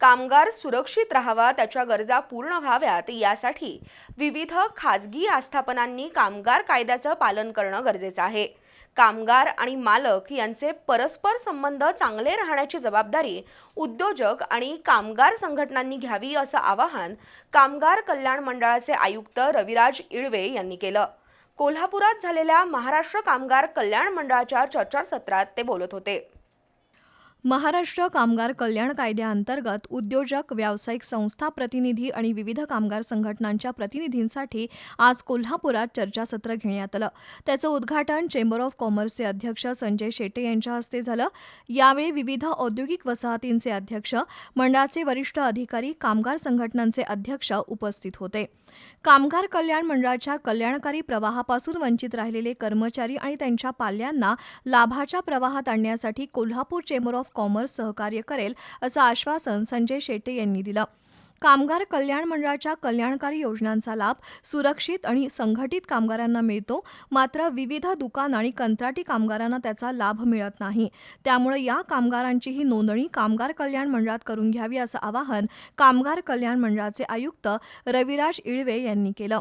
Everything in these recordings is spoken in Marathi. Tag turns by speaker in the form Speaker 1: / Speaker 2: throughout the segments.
Speaker 1: कामगार सुरक्षित राहावा त्याच्या गरजा पूर्ण व्हाव्यात यासाठी विविध खाजगी आस्थापनांनी कामगार कायद्याचं पालन करणं गरजेचं आहे. कामगार आणि मालक यांचे परस्पर संबंध चांगले राहण्याची जबाबदारी उद्योजक आणि कामगार संघटनांनी घ्यावी असं आवाहन कामगार कल्याण मंडळाचे आयुक्त रविराज इळवे यांनी केलं. कोल्हापुरात झालेल्या महाराष्ट्र कामगार कल्याण मंडळाच्या चर्चासत्रात ते बोलत होते.
Speaker 2: महाराष्ट्र कामगार कल्याण कायद्याअंतर्गत उद्योजक व्यावसायिक संस्था प्रतिनिधी आणि विविध कामगार संघटनांच्या प्रतिनिधींसाठी आज कोल्हापुरात चर्चासत्र घेण्यात आलं. त्याचं उद्घाटन चेंबर ऑफ कॉमर्सचे अध्यक्ष संजय शेटे यांच्या हस्ते झालं. यावेळी विविध औद्योगिक वसाहतींचे अध्यक्ष मंडळाचे वरिष्ठ अधिकारी कामगार संघटनांचे अध्यक्ष उपस्थित होते. कामगार कल्याण मंडळाच्या कल्याणकारी प्रवाहापासून वंचित राहिलेले कर्मचारी आणि त्यांच्या पाल्यांना लाभाच्या प्रवाहात आणण्यासाठी कोल्हापूर चेंबर ऑफ कॉमर्स सहकार्य करेल असं आश्वासन संजय शेट्टी यांनी दिलं. कामगार कल्याण मंडळाच्या कल्याणकारी योजनांचा लाभ सुरक्षित आणि संघटित कामगारांना मिळतो मात्र विविध दुकान आणि कंत्राटी कामगारांना त्याचा लाभ मिळत नाही. त्यामुळे या कामगारांचीही नोंदणी कामगार कल्याण मंडळात करून घ्यावी असं आवाहन कामगार कल्याण मंडळाचे आयुक्त रविराज इळवे यांनी केलं.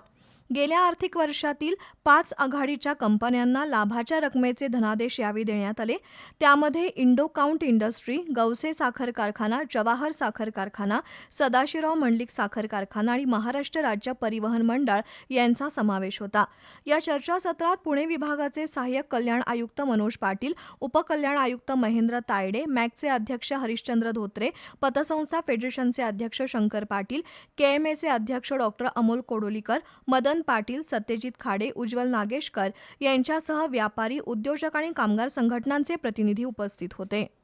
Speaker 2: गेल्या आर्थिक वर्षातील पाच आघाडीच्या कंपन्यांना लाभाच्या रकमेचे धनादेश यावेळी देण्यात आले. त्यामध्ये इंडो काउंट इंडस्ट्री गवसे साखर कारखाना जवाहर साखर कारखाना सदाशिवराव मंडलिक साखर कारखाना आणि महाराष्ट्र राज्य परिवहन मंडळ यांचा समावेश होता. या चर्चासत्रात पुणे विभागाचे सहाय्यक कल्याण आयुक्त मनोज पाटील उपकल्याण आयुक्त महेंद्र तायडे मॅकचे अध्यक्ष हरिश्चंद्र धोत्रे पतसंस्था फेडरेशनचे अध्यक्ष शंकर पाटील केएमएचे अध्यक्ष डॉक्टर अमोल कोडोलीकर मदन पाटील सत्यजित खाडे उज्ज्वल नागेशकर यांच्यासह व्यापारी उद्योजक आणि कामगार संघटनांचे प्रतिनिधी उपस्थित होते.